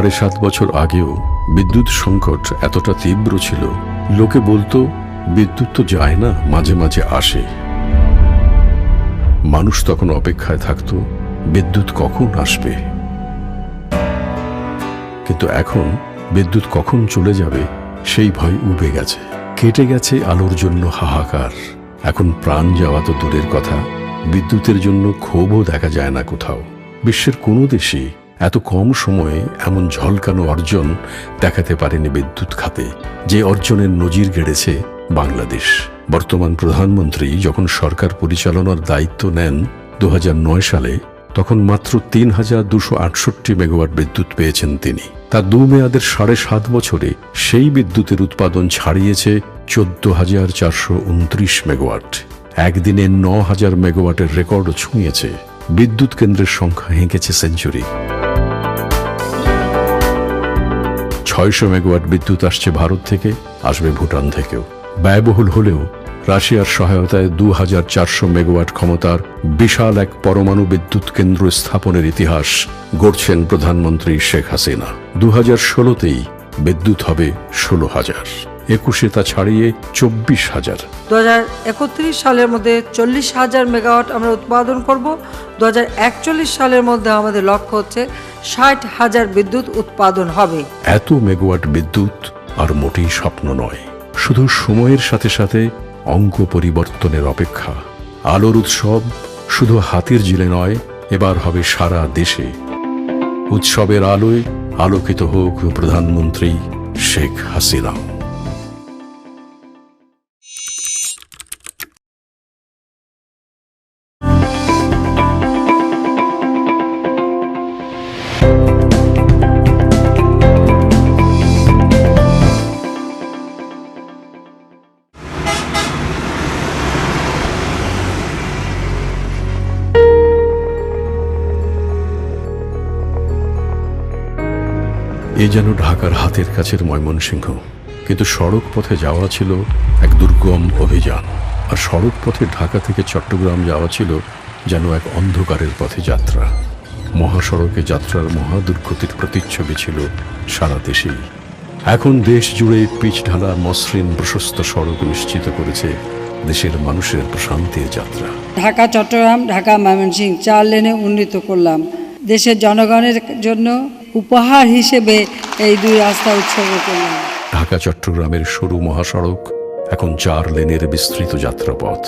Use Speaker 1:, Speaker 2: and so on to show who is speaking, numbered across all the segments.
Speaker 1: সাড়ে সাত বছর আগেও বিদ্যুৎ সংকট এতটা তীব্র ছিল, লোকে বলতো, বিদ্যুৎ তো যায় না, মাঝে মাঝে আসে। মানুষ তখন অপেক্ষায় থাকতো, বিদ্যুৎ কখন আসবে? কিন্তু এখন বিদ্যুৎ কখন চলে যাবে, সেই ভয় উবে গেছে। কেটে গেছে আলোর জন্য হাহাকার। এখন প্রাণ যাওয়া তো দূরের কথা, বিদ্যুতের জন্য ক্ষোভও দেখা যায় না কোথাও। বিশ্বের কোনো দেশই এত কম সময়ে এমন ঝলকানো অর্জন দেখাতে পারেনি বিদ্যুৎ খাতে, যে অর্জনের নজির গেড়েছে বাংলাদেশ। বর্তমান প্রধানমন্ত্রী যখন সরকার পরিচালনার দায়িত্ব নেন দু হাজার নয় সালে, তখন মাত্র তিন হাজার দুশো আটষট্টি মেগাওয়াট বিদ্যুৎ পেয়েছেন তিনি। তার দু মেয়াদের সাড়ে সাত বছরে সেই বিদ্যুতের উৎপাদন ছাড়িয়েছে চোদ্দ হাজার চারশো উনত্রিশ মেগাওয়াট। একদিনে ন হাজার মেগাওয়াটের রেকর্ডও ছুঁয়েছে। বিদ্যুৎ কেন্দ্রের সংখ্যা হেঁকেছে সেঞ্চুরি। ছয়শো মেগাওয়াট বিদ্যুৎ আসছে ভারত থেকে, আসবে ভুটান থেকেও। ব্যয়বহুল হলেও রাশিয়ার সহায়তায় দু হাজার চারশো মেগাওয়াট ক্ষমতার বিশাল এক পরমাণু বিদ্যুৎ কেন্দ্র স্থাপনের ইতিহাস গড়ছেন প্রধানমন্ত্রী শেখ হাসিনা। দু হাজার ষোলোতেই বিদ্যুৎ হবে ষোলো হাজার। একুশে তা ছাড়িয়ে চব্বিশ হাজার।
Speaker 2: দু সালের মধ্যে চল্লিশ হাজার মেগাওয়াট আমরা উৎপাদন করব। দুহাজার একচল্লিশ সালের মধ্যে আমাদের লক্ষ্য হচ্ছে ষাট হাজার বিদ্যুৎ উৎপাদন হবে।
Speaker 1: এত মেগাওয়াট বিদ্যুৎ আর মোটেই স্বপ্ন নয়। শুধু সময়ের সাথে সাথে অঙ্ক পরিবর্তনের অপেক্ষা। আলোর উৎসব শুধু হাতির জিলে নয় এবার হবে সারা দেশে। উৎসবের আলোয় আলোকিত হোক প্রধানমন্ত্রী শেখ হাসিনা। যেন ঢাকার হাতের কাছের ময়মনসিংহ। কিন্তু সড়ক পথে যাওয়া ছিল এক দুর্গম অভিযান। আর সড়ক পথে ঢাকা থেকে চট্টগ্রাম যাওয়া ছিল যেন এক অন্ধকারের পথে যাত্রা। মহাসড়কে যাত্রার মহাদুর্গতির প্রতিচ্ছবি ছিল সারা দেশেই। এখন দেশ জুড়ে পিচ ঢালা মসৃণ প্রশস্ত সড়ক নিশ্চিত করেছে দেশের মানুষের প্রশান্তির যাত্রা।
Speaker 2: ঢাকা, চট্টগ্রাম, ঢাকা, ময়মনসিংহ, চার লেনে উন্নীত করলাম। দেশের জনগণের জন্য উপহার হিসেবে এই দুই রাস্তা উৎসর্গ করলাম।
Speaker 1: ঢাকা, চট্টগ্রামের সরু মহাসড়ক, এখন চার লেনের বিস্তৃত যাত্রাপথ।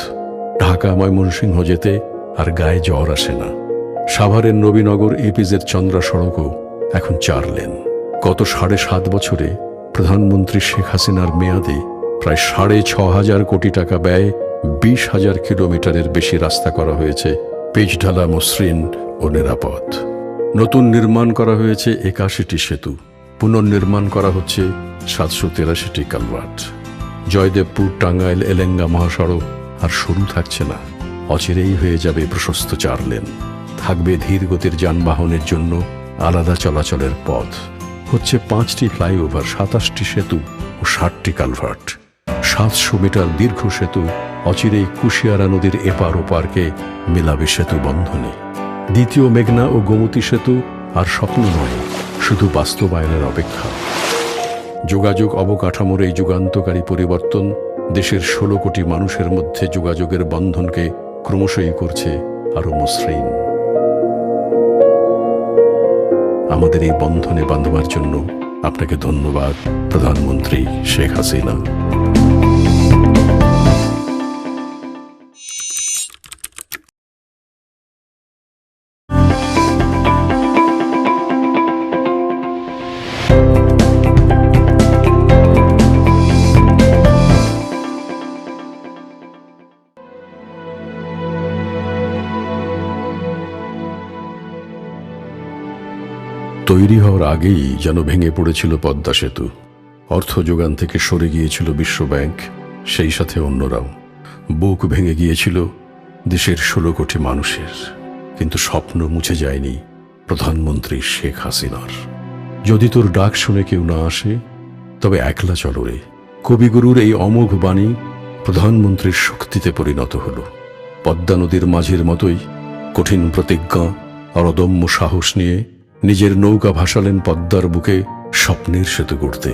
Speaker 1: ঢাকা, ময়মনসিংহ যেতে আর গায়ে জ্বর আসে না। সাভারের নবীনগর এপিজের চন্দ্রা সড়কও এখন চার লেন। গত সাড়ে সাত বছরে প্রধানমন্ত্রী শেখ হাসিনার মেয়াদে প্রায় সাড়ে ছ হাজার কোটি টাকা ব্যয়ে বিশ হাজার কিলোমিটারের বেশি রাস্তা করা হয়েছে পেজঢালা মসৃণ ও নিরাপদ। নতুন নির্মাণ করা হয়েছে একাশিটি সেতু। পুনর্নির্মাণ করা হচ্ছে সাতশো তেরাশিটি কালভার্ট। জয়দেবপুর, টাঙ্গাইল, এলেঙ্গা মহাসড়ক আর শুরু থাকছে না। অচিরেই হয়ে যাবে প্রশস্ত চার লেন। থাকবে ধীর গতির যানবাহনের জন্য আলাদা চলাচলের পথ। হচ্ছে পাঁচটি ফ্লাইওভার, সাতাশটি সেতু ও ষাটটি কালভার্ট। সাতশো মিটার দীর্ঘ সেতু, অচিরেই কুশিয়ারা নদীর এপার ওপারকে মেলাবে সেতু বন্ধনে। দ্বিতীয় মেঘনা ও গোমতী সেতু আর স্বপ্ন নয়, শুধু বাস্তবায়নের অপেক্ষা। যোগাযোগ অবকাঠামোর এই যুগান্তকারী পরিবর্তন দেশের ষোলো কোটি মানুষের মধ্যে যোগাযোগের বন্ধনকে ক্রমশই করছে আরও মসৃণ। আমাদের এই বন্ধনে বাঁধবার জন্য আপনাকে ধন্যবাদ, প্রধানমন্ত্রী শেখ হাসিনা। তৈরি হওয়ার আগেই যেন ভেঙে পড়েছিল পদ্মা সেতু। অর্থ যোগান থেকে সরে গিয়েছিল বিশ্বব্যাংক সেই সাথে অন্যরাও। বুক ভেঙে গিয়েছিল দেশের ষোলো কোটি মানুষের। কিন্তু স্বপ্ন মুছে যায়নি প্রধানমন্ত্রী শেখ হাসিনার। যদি তোর ডাক শুনে কেউ না আসে, তবে একলা চলো রে। কবিগুরুর এই অমোঘ বাণী প্রধানমন্ত্রীর শক্তিতে পরিণত হল। পদ্মা নদীর মাঝের মতোই কঠিন প্রতিজ্ঞা আর অদম্য সাহস নিয়ে নিজের নৌকা ভাসালেন পদ্মার বুকে স্বপ্নের সেতু গড়তে।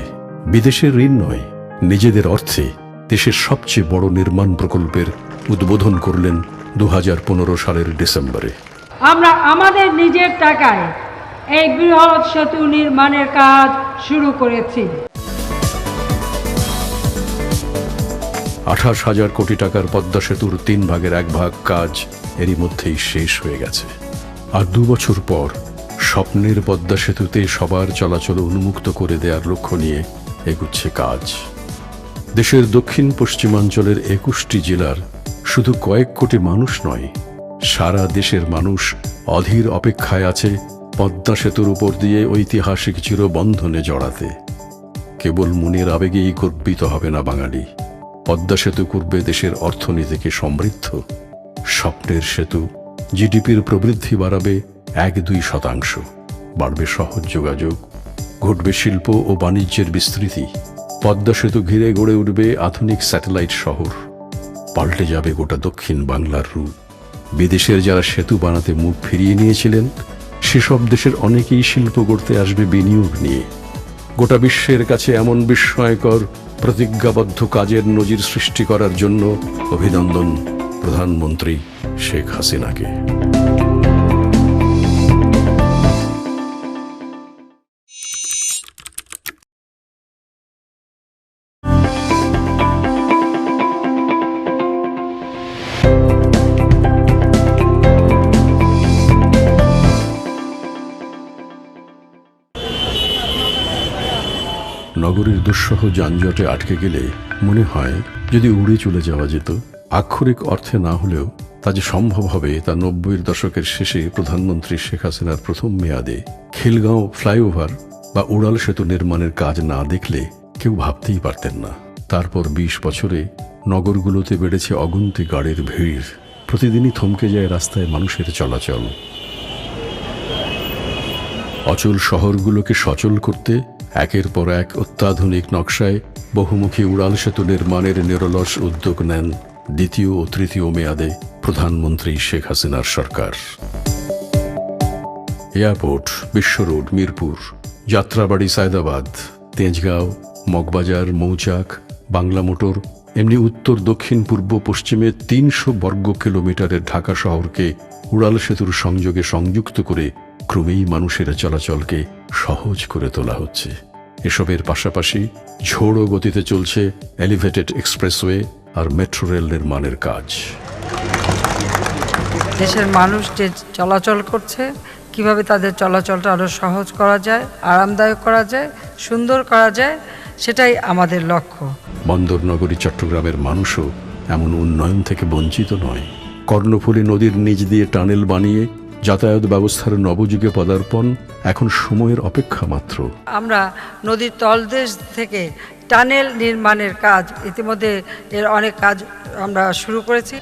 Speaker 1: বিদেশের ঋণ নয় নিজেদের অর্থে দেশের সবচেয়ে বড় নির্মাণ প্রকল্পের উদ্বোধন করলেন দু সালের ডিসেম্বরে।
Speaker 3: আমরা আমাদের নিজের টাকায় এই বৃহৎ সেতু নির্মাণের কাজ শুরু করেছি।
Speaker 1: আঠাশ হাজার কোটি টাকার পদ্মা সেতুর তিন ভাগের এক ভাগ কাজ এরই মধ্যেই শেষ হয়ে গেছে। আর দু বছর পর স্বপ্নের পদ্মা সেতুতে সবার চলাচল উন্মুক্ত করে দেওয়ার লক্ষ্য নিয়ে এগুচ্ছে কাজ। দেশের দক্ষিণ পশ্চিমাঞ্চলের একুশটি জেলার শুধু কয়েক কোটি মানুষ নয়, সারা দেশের মানুষ অধীর অপেক্ষায় আছে পদ্মা সেতুর উপর দিয়ে ঐতিহাসিক চিরবন্ধনে জড়াতে। কেবল মনের আবেগেই গর্বিত হবে না বাঙালি। পদ্মা সেতু করবে দেশের অর্থনীতিকে সমৃদ্ধ। স্বপ্নের সেতু, জিডিপির প্রবৃদ্ধি বাড়াবে এক দুই শতাংশ। বাড়বে সহজ যোগাযোগ, ঘটবে শিল্প ও বাণিজ্যের বিস্তৃতি, পদ্মা সেতু ঘিরে গড়ে উঠবে আধুনিক স্যাটেলাইট শহর। পাল্টে যাবে গোটা দক্ষিণ বাংলার রূপ। বিদেশের যারা সেতু বানাতে মুখ ফিরিয়ে নিয়েছিলেন, সেসব দেশের অনেকেই শিল্প গড়তে আসবে বিনিয়োগ নিয়ে। গোটা বিশ্বের কাছে এমন বিস্ময়কর, প্রতিজ্ঞাবদ্ধ কাজের নজির সৃষ্টি করার জন্য অভিনন্দন প্রধানমন্ত্রী শেখ হাসিনাকে। নগরীর দুঃসহ যানজটে আটকে গেলে মনে হয় যদি উড়ে চলে যাওয়া যেত, আক্ষরিক অর্থে না হলেও তা যে সম্ভব হবে তা নব্বইয়ের দশকের শেষে প্রধানমন্ত্রী শেখ হাসিনার প্রথম মেয়াদে খিলগাঁও ফ্লাইওভার বা উড়াল সেতু নির্মাণের কাজ না দেখলে কেউ ভাবতেই পারতেন না। তারপর বিশ বছরে নগরগুলোতে বেড়েছে অগুন্তি গাড়ির ভিড়। প্রতিদিনই থমকে যায় রাস্তায় মানুষের চলাচল। অচল শহরগুলোকে সচল করতে একের পর এক অত্যাধুনিক নকশায় বহুমুখী উড়াল সেতু নির্মাণের নিরলস উদ্যোগ নেন দ্বিতীয় ও তৃতীয় মেয়াদে প্রধানমন্ত্রী শেখ হাসিনার সরকার। Airport, Biswa road, Mirpur, Jatrabari Sayedabad, Tejgaon, Moghbazar, Mouchak, Bangla motor, এমনি উত্তর, দক্ষিণ, পূর্ব, পশ্চিমে তিনশো বর্গ কিলোমিটারের ঢাকা শহরকে উড়াল সেতুর সংযোগে সংযুক্ত করে ক্রমেই মানুষের চলাচলকে সহজ করে তোলা হচ্ছে। এসবের পাশাপাশি ঝোড়ো গতিতে চলছে এলিভেটেড এক্সপ্রেসওয়ে আর মেট্রো রেল নির্মাণের কাজ।
Speaker 2: দেশের মানুষ যে চলাচল করছে কীভাবে তাদের চলাচলটা আরও সহজ করা যায় আরামদায়ক করা যায় সুন্দর করা যায় সেটাই আমাদের লক্ষ্য।
Speaker 1: বন্দর নগরী চট্টগ্রামের মানুষও এমন উন্নয়ন থেকে বঞ্চিত নয়। কর্ণফুলী নদীর নিচ দিয়ে টানেল বানিয়ে যাতায়াত ব্যবস্থার নবযুগে পদার্পণ এখন সময়ের অপেক্ষা মাত্র।
Speaker 2: আমরা নদীর তলদেশ থেকে টানেল নির্মাণের কাজ ইতিমধ্যে এর অনেক কাজ আমরা শুরু করেছি।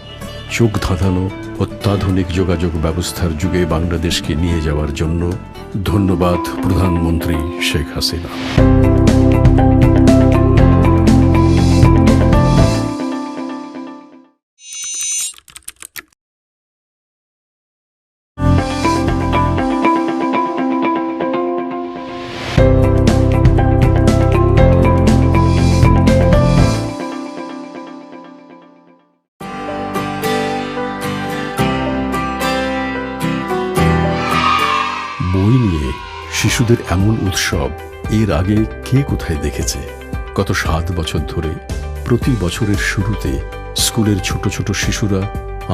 Speaker 1: চোখ ধাঁধানো অত্যাধুনিক যোগাযোগ ব্যবস্থার যুগে বাংলাদেশকে নিয়ে যাওয়ার জন্য ধন্যবাদ প্রধানমন্ত্রী শেখ হাসিনা। শিশুদের এমন উৎসব এর আগে কে কোথায় দেখেছে? গত সাত বছর ধরে প্রতি বছরের শুরুতে স্কুলের ছোট ছোট শিশুরা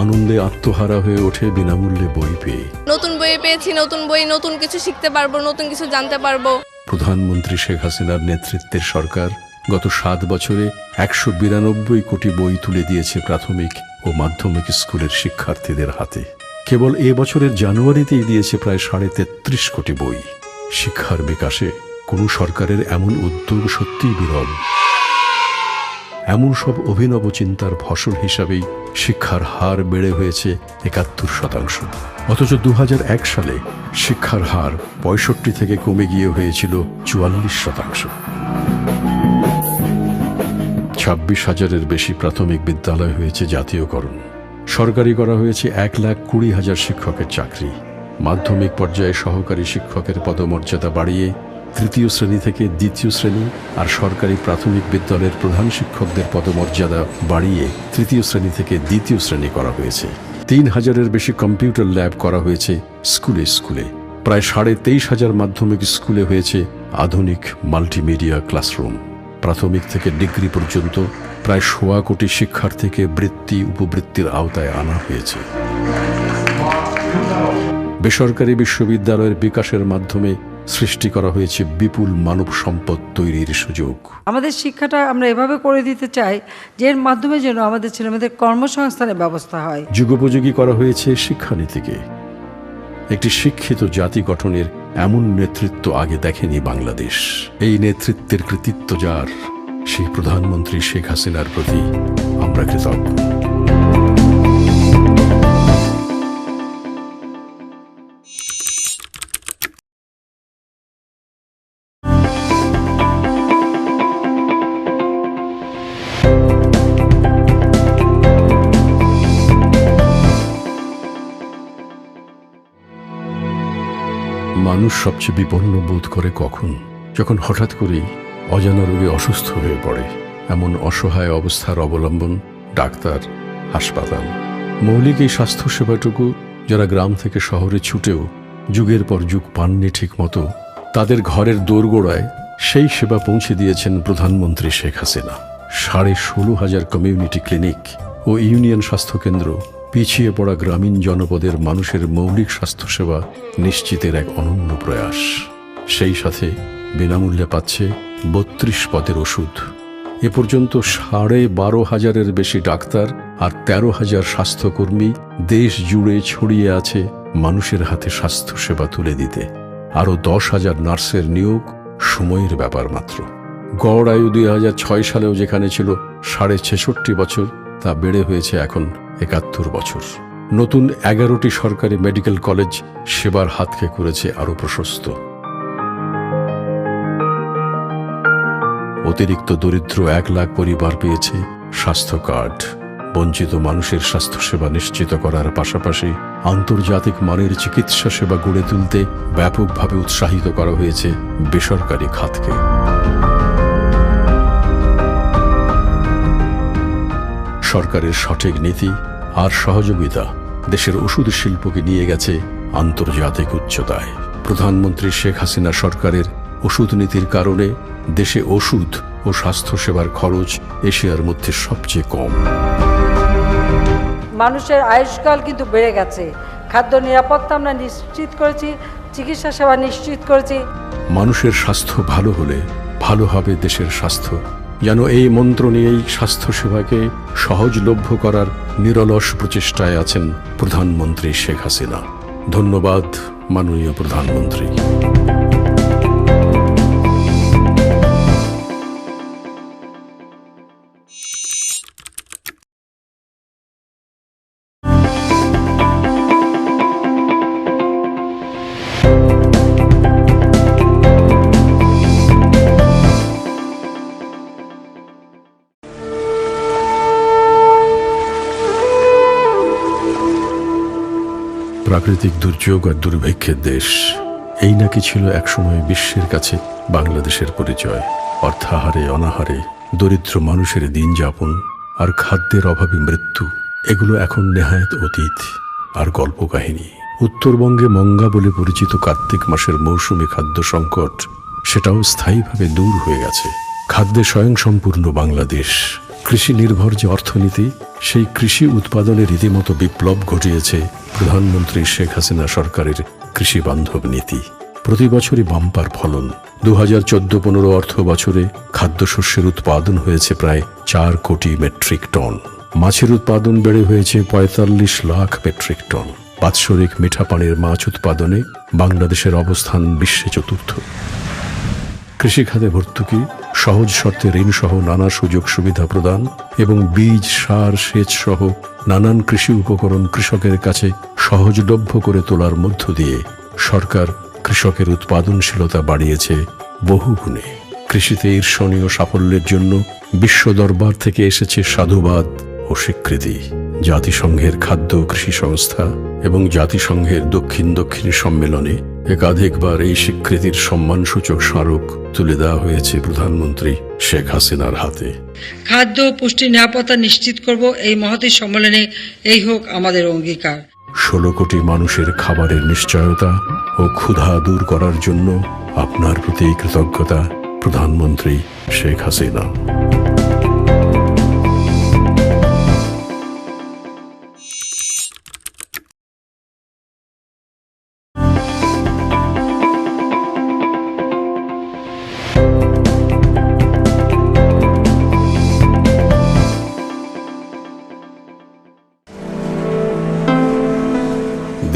Speaker 1: আনন্দে আত্মহারা হয়ে ওঠে বিনামূল্যে বই পেয়ে।
Speaker 4: নতুন বই পেয়েছি নতুন বই নতুন কিছু শিখতে পারব নতুন কিছু জানতে পারব।
Speaker 1: প্রধানমন্ত্রী শেখ হাসিনার নেতৃত্বের সরকার গত সাত বছরে একশো বিরানব্বই কোটি বই তুলে দিয়েছে প্রাথমিক ও মাধ্যমিক স্কুলের শিক্ষার্থীদের হাতে। কেবল এ বছরের জানুয়ারিতেই দিয়েছে প্রায় সাড়ে তেত্রিশ কোটি বই। শিক্ষার বিকাশে কোনো সরকারের এমন উদ্যোগ সত্যিই বিরল। এমন সব অভিনব চিন্তার ফসল হিসাবেই শিক্ষার হার বেড়ে হয়েছে একাত্তর শতাংশ। অথচ দু হাজার এক সালে শিক্ষার হার পঁয়ষট্টি থেকে কমে গিয়ে হয়েছিল চুয়াল্লিশ শতাংশ। ছাব্বিশ হাজারের বেশি প্রাথমিক বিদ্যালয় হয়েছে জাতীয়করণ। সরকারি করা হয়েছে এক লাখ কুড়ি হাজার শিক্ষকের চাকরি। মাধ্যমিক পর্যায়ে সহকারী শিক্ষকের পদমর্যাদা বাড়িয়ে তৃতীয় শ্রেণি থেকে দ্বিতীয় শ্রেণি আর সরকারি প্রাথমিক বিদ্যালয়ের প্রধান শিক্ষকদের পদমর্যাদা বাড়িয়ে তৃতীয় শ্রেণি থেকে দ্বিতীয় শ্রেণি করা হয়েছে। তিন হাজারের বেশি কম্পিউটার ল্যাব করা হয়েছে স্কুলে স্কুলে। প্রায় সাড়ে তেইশ হাজার মাধ্যমিক স্কুলে হয়েছে আধুনিক মাল্টিমিডিয়া ক্লাসরুম। প্রাথমিক থেকে ডিগ্রি পর্যন্ত প্রায় সোয়া কোটি শিক্ষার্থীকে বৃত্তি উপবৃত্তির আওতায় আনা হয়েছে। বেসরকারি বিশ্ববিদ্যালয়ের বিকাশের মাধ্যমে সৃষ্টি করা হয়েছে বিপুল মানব সম্পদ তৈরির সুযোগ।
Speaker 2: আমাদের শিক্ষাটা আমরা এভাবে করে দিতে চাই যে এর মাধ্যমে যেন আমাদের ছেলেমেয়েদের কর্মসংস্থানের ব্যবস্থা হয়।
Speaker 1: যুগোপযোগী করা হয়েছে শিক্ষানীতিকে। একটি শিক্ষিত জাতি গঠনের এমন নেতৃত্ব আগে দেখেনি বাংলাদেশ। এই নেতৃত্বের কৃতিত্ব যার সেই প্রধানমন্ত্রী শেখ হাসিনার প্রতি আমরা কৃতজ্ঞ। মানুষ সবচেয়ে বিপন্ন বোধ করে কখন? যখন হঠাৎ করেই অজানা রোগে অসুস্থ হয়ে পড়ে। এমন অসহায় অবস্থার অবলম্বন, ডাক্তার, হাসপাতাল। মৌলিক এই স্বাস্থ্যসেবাটুকু যারা গ্রাম থেকে শহরে ছুটেও যুগের পর যুগ পাননি ঠিক মতো তাদের ঘরের দোরগোড়ায় সেই সেবা পৌঁছে দিয়েছেন প্রধানমন্ত্রী শেখ হাসিনা। সাড়ে ষোলো হাজার কমিউনিটি ক্লিনিক ও ইউনিয়ন স্বাস্থ্যকেন্দ্র পিছিয়ে পড়া গ্রামীণ জনপদের মানুষের মৌলিক স্বাস্থ্যসেবা নিশ্চিতের এক অনন্য প্রয়াস। সেই সাথে বিনামূল্যে পাচ্ছে বত্রিশ পদের ওষুধ। এ পর্যন্ত সাড়ে বারো হাজারের বেশি ডাক্তার আর তেরো হাজার স্বাস্থ্যকর্মী দেশ জুড়ে ছড়িয়ে আছে মানুষের হাতে স্বাস্থ্যসেবা তুলে দিতে। আরও দশ হাজার নার্সের নিয়োগ সময়ের ব্যাপার মাত্র। গড় আয়ু দুই হাজার ছয় সালেও যেখানে ছিল সাড়ে ছেষট্টি বছর, তা বেড়ে হয়েছে এখন একাত্তর বছর। নতুন এগারোটি সরকারি মেডিকেল কলেজ সেবার হাতকে করেছে আরও প্রশস্ত। অতিরিক্ত দরিদ্র এক লাখ পরিবার পেয়েছে স্বাস্থ্য কার্ড। বঞ্চিত মানুষের স্বাস্থ্যসেবা নিশ্চিত করার পাশাপাশি আন্তর্জাতিক মানের চিকিৎসা সেবা গড়ে তুলতে ব্যাপকভাবে উৎসাহিত করা হয়েছে বেসরকারি খাতকে। সরকারের সঠিক নীতি আর সহযোগিতা দেশের ওষুধ শিল্পকে নিয়ে গেছে আন্তর্জাতিক উচ্চতায়। প্রধানমন্ত্রী শেখ হাসিনা সরকারের ওষুধ নীতির কারণে দেশে ওষুধ ও স্বাস্থ্যসেবার খরচ এশিয়ার মধ্যে সবচেয়ে কম।
Speaker 2: মানুষের আয়ুষ্কাল কিন্তু বেড়ে গেছে। খাদ্য নিরাপত্তা আমরা নিশ্চিত করেছি চিকিৎসা সেবা নিশ্চিত করেছি।
Speaker 1: মানুষের স্বাস্থ্য ভালো হলে ভালো হবে দেশের স্বাস্থ্য। যেন এই মন্ত্র নিয়েই স্বাস্থ্যসেবাকে সহজলভ্য করার নিরলস প্রচেষ্টায় আছেন প্রধানমন্ত্রী শেখ হাসিনা। ধন্যবাদ, মাননীয় প্রধানমন্ত্রী। প্রাকৃতিক দুর্যোগ আর দুর্ভিক্ষের দেশ, এই নাকি ছিল একসময় বিশ্বের কাছে বাংলাদেশের পরিচয়। অর্থাহারে, অনাহারে, দরিদ্র মানুষের দিন যাপন আর খাদ্যের অভাবে মৃত্যু, এগুলো এখন নেহায়ত অতীত আর গল্প কাহিনী উত্তরবঙ্গে মঙ্গা বলে পরিচিত কার্তিক মাসের মৌসুমী খাদ্য সংকট, সেটাও স্থায়ীভাবে দূর হয়ে গেছে। খাদ্যে স্বয়ংসম্পূর্ণ বাংলাদেশ। কৃষি নির্ভর যে অর্থনীতি, সেই কৃষি উৎপাদনে রীতিমতো বিপ্লব ঘটিয়েছে প্রধানমন্ত্রী শেখ হাসিনা সরকারের কৃষি বান্ধব নীতি। প্রতি বছরই বাম্পার ফলন। দু হাজার চোদ্দ পনেরো অর্থ বছরে খাদ্যশস্যের উৎপাদন হয়েছে প্রায় চার কোটি মেট্রিক টন। মাছের উৎপাদন বেড়ে হয়েছে পঁয়তাল্লিশ লাখ মেট্রিক টন। বাৎসরিক মিঠা পানির মাছ উৎপাদনে বাংলাদেশের অবস্থান বিশ্বে চতুর্থ। কৃষিখাতে ভর্তুকি সহজ শর্তে ঋণ সহ নানা সুযোগ সুবিধা প্রদান এবং বীজ, সার সেচ সহ নানান কৃষি উপকরণ কৃষকের কাছে সহজলভ্য করে তোলার মধ্য দিয়ে সরকার কৃষকের উৎপাদনশীলতা বাড়িয়েছে বহু গুণে কৃষিতে ঈর্ষণীয় সাফল্যের জন্য বিশ্ব দরবার থেকে এসেছে সাধুবাদ ও স্বীকৃতি। জাতিসংঘের খাদ্য কৃষি সংস্থা এবং জাতিসংঘের দক্ষিণ দক্ষিণী সম্মেলনে একাধিকবার এই স্বীকৃতির সম্মানসূচক স্মারক তুলে দেওয়া হয়েছে প্রধানমন্ত্রী শেখ হাসিনার হাতে।
Speaker 2: খাদ্য পুষ্টি নিরাপত্তা নিশ্চিত করব এই মহতী সম্মেলনে এই হোক আমাদের অঙ্গীকার।
Speaker 1: ষোলো কোটি মানুষের খাবারের নিশ্চয়তা ও ক্ষুধা দূর করার জন্য আপনার প্রতি কৃতজ্ঞতা প্রধানমন্ত্রী শেখ হাসিনা।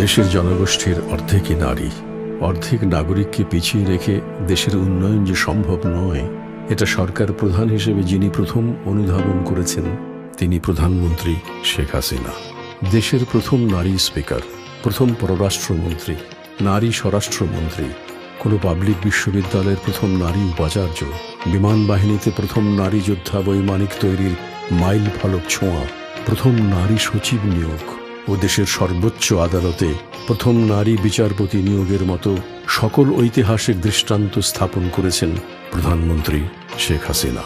Speaker 1: দেশের জনগোষ্ঠীর অর্ধেকই নারী, অর্ধেক নাগরিককে পিছিয়ে রেখে দেশের উন্নয়ন যে সম্ভব নয়, এটা সরকার প্রধান হিসেবে যিনি প্রথম অনুধাবন করেছেন, তিনি প্রধানমন্ত্রী শেখ হাসিনা। দেশের প্রথম নারী স্পিকার, প্রথম পররাষ্ট্রমন্ত্রী, নারী স্বরাষ্ট্রমন্ত্রী, কোনো পাবলিক বিশ্ববিদ্যালয়ের প্রথম নারী উপাচার্য, বিমান বাহিনীতে প্রথম নারী যোদ্ধা বৈমানিক তৈরির মাইল ফলক ছোঁয়া, প্রথম নারী সচিব নিয়োগ। ও দেশের সর্বোচ্চ আদালতে প্রথম নারী বিচারপতি নিয়োগের মতো সকল ঐতিহাসিক দৃষ্টান্ত স্থাপন করেছেন প্রধানমন্ত্রী শেখ হাসিনা।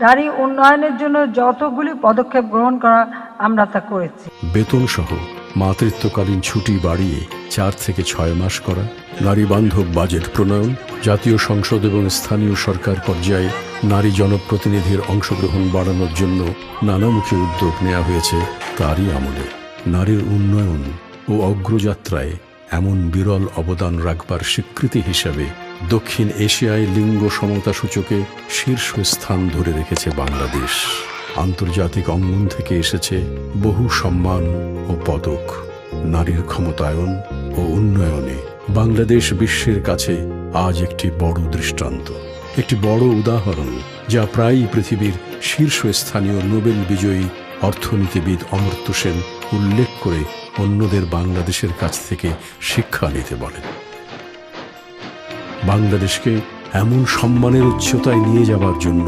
Speaker 3: নারী উন্নয়নের জন্য যতগুলি পদক্ষেপ গ্রহণ করা আমরা তা করেছি।
Speaker 1: বেতন সহ মাতৃত্বকালীন ছুটি বাড়িয়ে চার থেকে ছয় মাস করা নারী বান্ধব বাজেট প্রণয়ন জাতীয় সংসদ এবং স্থানীয় সরকার পর্যায়ে নারী জনপ্রতিনিধির অংশগ্রহণ বাড়ানোর জন্য নানামুখী উদ্যোগ নেওয়া হয়েছে তারই আমলে। নারীর উন্নয়ন ও অগ্রযাত্রায় এমন বিরল অবদান রাখবার স্বীকৃতি হিসাবে দক্ষিণ এশিয়ায় লিঙ্গ সমতা সূচকে শীর্ষ স্থান ধরে রেখেছে বাংলাদেশ। আন্তর্জাতিক অঙ্গন থেকে এসেছে বহু সম্মান ও পদক। নারীর ক্ষমতায়ন ও উন্নয়নে বাংলাদেশ বিশ্বের কাছে আজ একটি বড় দৃষ্টান্ত। একটি বড় উদাহরণ যা প্রায়ই পৃথিবীর শীর্ষস্থানীয় নোবেল বিজয়ী অর্থনীতিবিদ অমর্ত্য সেন উল্লেখ করে অন্যদের বাংলাদেশের কাছ থেকে শিক্ষা নিতে বলেন। বাংলাদেশকে এমন সম্মানের উচ্চতায় নিয়ে যাবার জন্য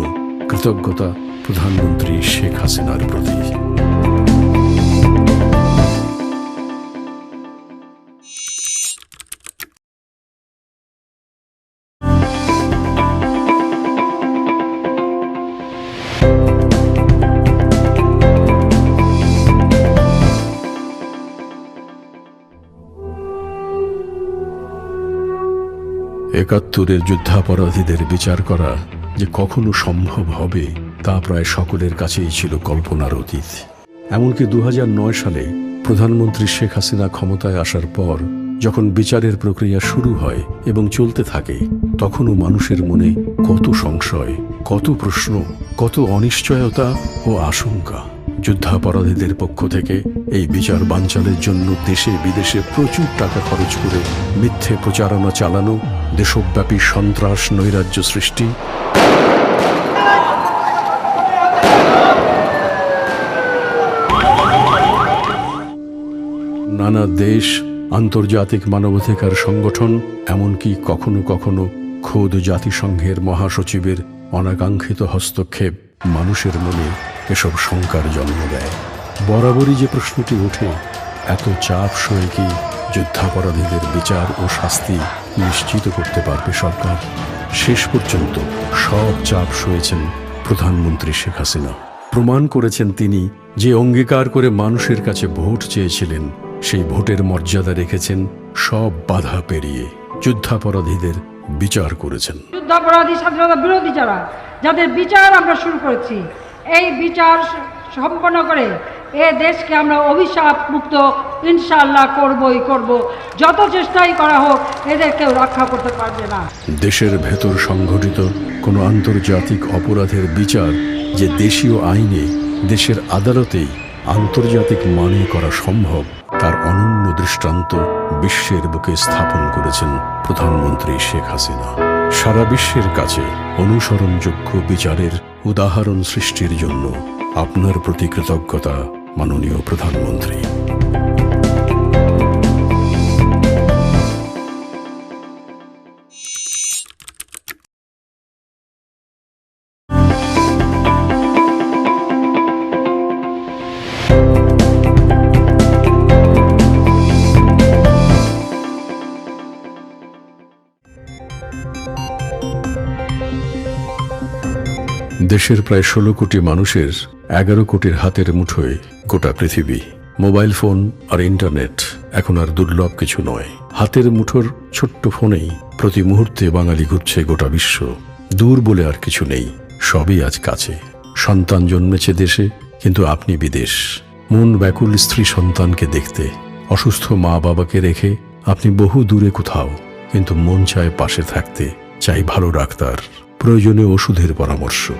Speaker 1: কৃতজ্ঞতা প্রধানমন্ত্রী শেখ হাসিনার প্রতি। একাত্তরের যুদ্ধাপরাধীদের বিচার করা যে কখনো সম্ভব হবে, তা প্রায় সকলের কাছেই ছিল কল্পনার অতীত। এমনকি দু হাজার নয় সালে প্রধানমন্ত্রী শেখ হাসিনা ক্ষমতায় আসার পর যখন বিচারের প্রক্রিয়া শুরু হয় এবং চলতে থাকে, তখনও মানুষের মনে কত সংশয়, কত প্রশ্ন, কত অনিশ্চয়তা ও আশঙ্কা। যুদ্ধাপরাধীদের পক্ষ থেকে এই বিচার বাঞ্চালের জন্য দেশে বিদেশে প্রচুর টাকা খরচ করে মিথ্যে প্রচারণা চালানো, দেশব্যাপী সন্ত্রাস নৈরাজ্য সৃষ্টি। নানা দেশ, আন্তর্জাতিক মানবাধিকার সংগঠন, এমনকি কখনো কখনো খোদ জাতিসংঘের মহাসচিবের অনাকাঙ্ক্ষিত হস্তক্ষেপ মানুষের মনে এসব শঙ্কার জন্ম দেয়। বরাবরই যে প্রশ্নটি ওঠে, এত চাপ সয়ে কি যুদ্ধাপরাধীদের বিচার ও শাস্তি নিশ্চিত করতে পারবে সরকার? শেষ পর্যন্ত সব চাপ সয়েছেন প্রধানমন্ত্রী শেখ হাসিনা। প্রমাণ করেছেন তিনি যে অঙ্গীকার করে মানুষের কাছে ভোট চেয়েছিলেন, সেই ভোটের মর্যাদা রেখেছেন, সব বাধা পেরিয়ে যুদ্ধাপরাধীদের বিচার করেছেন।
Speaker 3: যুদ্ধাপরাধী স্বাধীনতা বিরোধী যারা, যাদের বিচার আমরা শুরু করেছি এই বিচার সম্পন্ন করে এ দেশকে আমরা অভিশাপ মুক্ত ইনশাল্লাহ করবই করব। যত চেষ্টাই করা হোক, এদের কেউ রক্ষা করতে পারবে না।
Speaker 1: দেশের ভেতর সংঘটিত কোনো আন্তর্জাতিক অপরাধের বিচার যে দেশীয় আইনে দেশের আদালতেই আন্তর্জাতিক মানে করা সম্ভব, তার অনন্য দৃষ্টান্ত বিশ্বের বুকে স্থাপন করেছেন প্রধানমন্ত্রী শেখ হাসিনা। সারা বিশ্বের কাছে অনুসরণযোগ্য বিচারের উদাহরণ সৃষ্টির জন্য আপনার প্রতি কৃতজ্ঞতা মাননীয় প্রধানমন্ত্রী। দেশের প্রায় ষোলো কোটি মানুষের এগারো কোটির হাতের মুঠোয় গোটা পৃথিবী, মোবাইল ফোন আর ইন্টারনেট এখন আর দুর্লভ কিছু নয়। হাতের মুঠোর ছোট্ট ফোনেই প্রতি মুহূর্তে বাঙালি ঘুরছে গোটা বিশ্ব। দূর বলে আর কিছু নেই, সবই আজ কাছে। সন্তান জন্মেছে দেশে, কিন্তু আপনি বিদেশ। মন ব্যাকুল স্ত্রী সন্তানকে দেখতে, অসুস্থ মা বাবাকে রেখে আপনি বহু দূরে কোথাও, কিন্তু মন চায় পাশে থাকতে, চাই ভালো ডাক্তার। প্রয়োজনে ওষুধের পরামর্শ।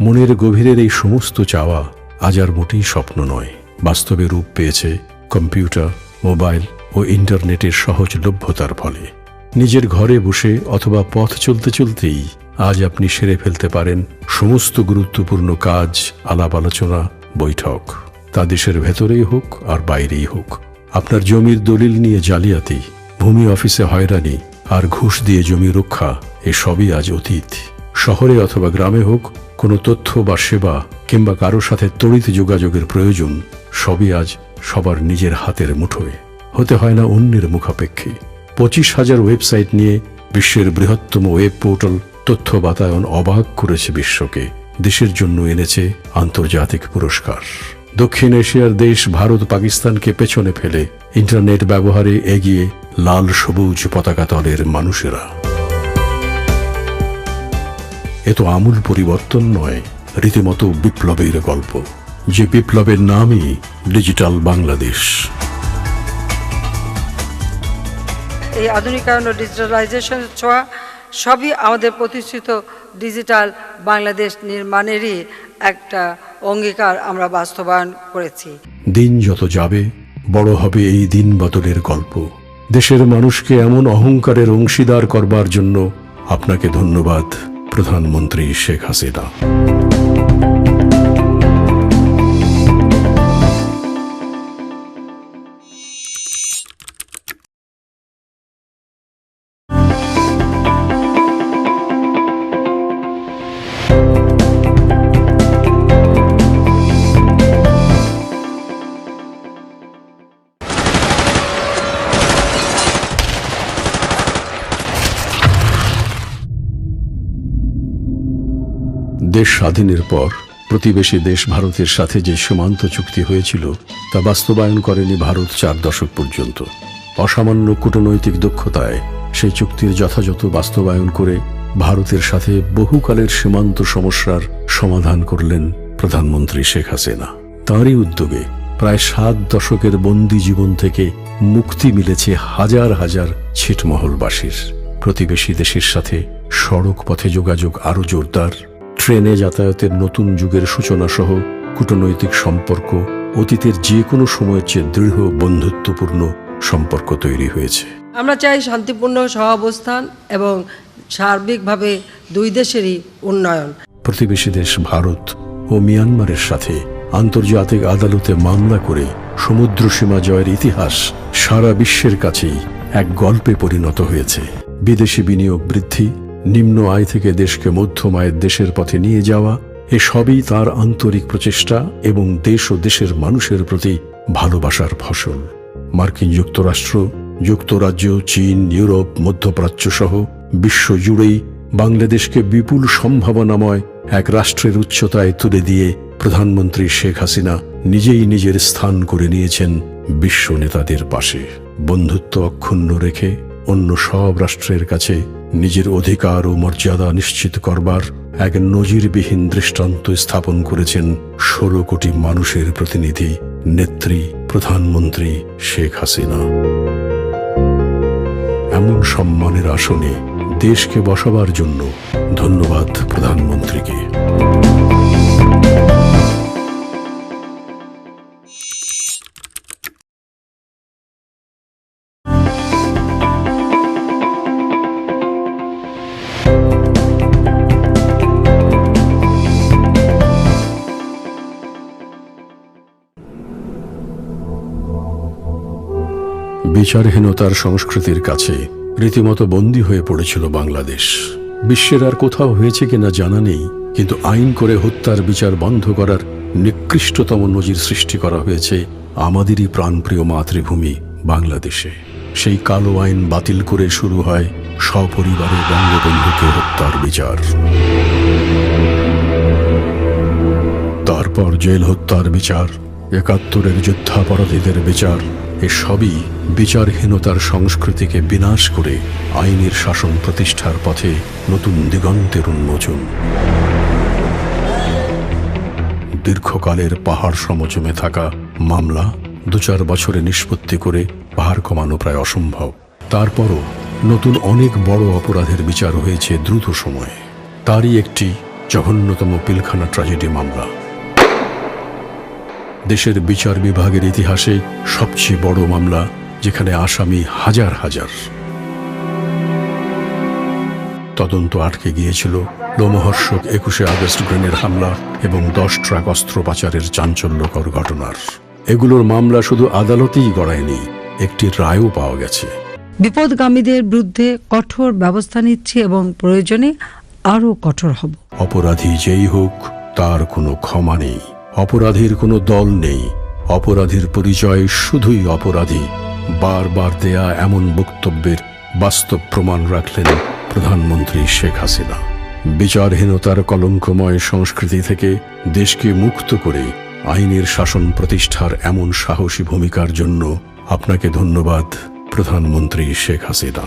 Speaker 1: মনের গভীরের এই সমস্ত চাওয়া আজ আর মোটেই স্বপ্ন নয়। বাস্তবে রূপ পেয়েছে কম্পিউটার, মোবাইল ও ইন্টারনেটের সহজলভ্যতার ফলে। নিজের ঘরে বসে অথবা পথ চলতে চলতেই আজ আপনি সেরে ফেলতে পারেন সমস্ত গুরুত্বপূর্ণ কাজ, আলাপ আলোচনা, বৈঠক। তা দেশের ভেতরেই হোক আর বাইরেই হোক। আপনার জমির দলিল নিয়ে জালিয়াতি, ভূমি অফিসে হয়রানি আর ঘুষ দিয়ে জমি রক্ষা এসবই আজ অতীত। শহরে অথবা গ্রামে হোক, কোনো তথ্য বা সেবা কিংবা কারও সাথে তড়িৎ যোগাযোগের প্রয়োজন, সবই আজ সবার নিজের হাতের মুঠোয়। হতে হয় না অন্যের মুখাপেক্ষী। পঁচিশ হাজার ওয়েবসাইট নিয়ে বিশ্বের বৃহত্তম ওয়েব পোর্টাল তথ্য বাতায়ন অবাক করেছে বিশ্বকে। দেশের জন্য এনেছে আন্তর্জাতিক পুরস্কার। দক্ষিণ এশিয়ার দেশ ভারত পাকিস্তানকে পেছনে ফেলে ইন্টারনেট ব্যবহারে এগিয়ে লাল সবুজ পতাকা তলের মানুষেরা। এ তো আমূল পরিবর্তন নয়, রীতিমতো বিপ্লবের গল্প। যে বিপ্লবের নামই ডিজিটাল বাংলাদেশ।
Speaker 2: এই আধুনিকায়ন ও ডিজিটালাইজেশন ছোঁয়া সবই আমাদের প্রতিষ্ঠিত ডিজিটাল বাংলাদেশ নির্মাণেরই একটা অঙ্গীকার আমরা বাস্তবায়ন করেছি।
Speaker 1: দিন যত যাবে, বড় হবে এই দিন বদলের গল্প। দেশের মানুষকে এমন অহংকারের অংশীদার করবার জন্য আপনাকে ধন্যবাদ, প্রধানমন্ত্রী শেখ হাসিনা। দেশ স্বাধীনের পর প্রতিবেশী দেশ ভারতের সাথে যে সীমান্ত চুক্তি হয়েছিল, তা বাস্তবায়ন করেনি ভারত চার দশক পর্যন্ত। অসামান্য কূটনৈতিক দক্ষতায় সেই চুক্তির যথাযথ বাস্তবায়ন করে ভারতের সাথে বহুকালের সীমান্ত সমস্যার সমাধান করলেন প্রধানমন্ত্রী শেখ হাসিনা। তাঁরই উদ্যোগে প্রায় সাত দশকের বন্দি জীবন থেকে মুক্তি মিলেছে হাজার হাজার ছিটমহলবাসীর। প্রতিবেশী দেশের সাথে সড়ক পথে যোগাযোগ আরও জোরদার ট্রেনে যাতায়াতের নতুন যুগের সূচনা সহ কূটনৈতিক সম্পর্ক অতীতের যে কোনো সময়ের চেয়ে দৃঢ় বন্ধুত্বপূর্ণ সম্পর্ক তৈরি হয়েছে।
Speaker 2: আমরা চাই শান্তিপূর্ণ সহাবস্থান এবং সার্বিকভাবে দুই দেশেরই উন্নয়ন।
Speaker 1: প্রতিবেশী দেশ ভারত ও মিয়ানমারের সাথে আন্তর্জাতিক আদালতে মামলা করে সমুদ্র সীমা জয়ের ইতিহাস সারা বিশ্বের কাছেই এক গল্পে পরিণত হয়েছে। বিদেশি বিনিয়োগ বৃদ্ধি নিম্ন আয় থেকে দেশকে মধ্যম আয়ের দেশের পথে নিয়ে যাওয়া এসবই তার আন্তরিক প্রচেষ্টা এবং দেশ ও দেশের মানুষের প্রতি ভালোবাসার ফসল। মার্কিন যুক্তরাষ্ট্র, যুক্তরাজ্য, চীন, ইউরোপ, মধ্যপ্রাচ্য সহ বিশ্ব জুড়েই বাংলাদেশকে বিপুল সম্ভাবনাময় এক রাষ্ট্রের উচ্চতায় তুলে দিয়ে প্রধানমন্ত্রী শেখ হাসিনা নিজেই নিজের স্থান করে নিয়েছেন বিশ্ব নেতাদের পাশে। বন্ধুত্ব অক্ষুণ্ণ রেখে অন্য সব রাষ্ট্রের কাছে নিজের অধিকার ও মর্যাদা নিশ্চিত করবার এক নজিরবিহীন দৃষ্টান্ত স্থাপন করেছেন ষোলো কোটি মানুষের প্রতিনিধি, নেত্রী, প্রধানমন্ত্রী শেখ হাসিনা। এমন সম্মানের আসনে দেশকে বসাবার জন্য ধন্যবাদ প্রধানমন্ত্রীকে। বিচারহীনতার সংস্কৃতির কাছে রীতিমতো বন্দী হয়ে পড়েছিল বাংলাদেশ। বিশ্বের আর কোথাও হয়েছে কিনা জানা নেই, কিন্তু আইন করে হত্যার বিচার বন্ধ করার নিকৃষ্টতম নজির সৃষ্টি করা হয়েছে আমাদেরই প্রাণপ্রিয় মাতৃভূমি বাংলাদেশে। সেই কালো আইন বাতিল করে শুরু হয় সপরিবারে বঙ্গবন্ধুকে হত্যার বিচার। তারপর জেল হত্যার বিচার, একাত্তরের যুদ্ধাপরাধীদের বিচার এসবই বিচারহীনতার সংস্কৃতিকে বিনাশ করে আইনের শাসন প্রতিষ্ঠার পথে নতুন দিগন্তের উন্মোচন। দীর্ঘকালের পাহাড় সমজমে থাকা মামলা দু চার বছরে নিষ্পত্তি করে পাহাড় কমানো প্রায় অসম্ভব। তারপরও নতুন অনেক বড় অপরাধের বিচার হয়েছে দ্রুত সময়ে। তারই একটি জঘন্যতম পিলখানা ট্র্যাজেডি মামলা। দেশের বিচার বিভাগের ইতিহাসে সবচেয়ে বড় মামলা যেখানে আসামি হাজার হাজার। তদন্ত আটকে গিয়েছিল লোমহর্ষক একুশে আগস্ট গ্রেনের হামলা এবং দশ ট্রাক অস্ত্র পাচারের চাঞ্চল্যকর ঘটনার। এগুলোর মামলা শুধু আদালতেই গড়ায়নি একটি রায়ও পাওয়া গেছে।
Speaker 2: বিপদগামীদের বিরুদ্ধে কঠোর ব্যবস্থা নিচ্ছি এবং প্রয়োজনে আরও কঠোর হব।
Speaker 1: অপরাধী যেই হোক তার কোনো ক্ষমা নেই। অপরাধীর কোনো দল নেই। অপরাধীর পরিচয় শুধুই অপরাধী। বারবার দেয়া এমন বক্তব্যের বাস্তব প্রমাণ রাখলেন প্রধানমন্ত্রী শেখ হাসিনা। বিচারহীনতার কলঙ্কময় সংস্কৃতি থেকে দেশকে মুক্ত করে আইনের শাসন প্রতিষ্ঠার এমন সাহসী ভূমিকার জন্য আপনাকে ধন্যবাদ প্রধানমন্ত্রী শেখ হাসিনা।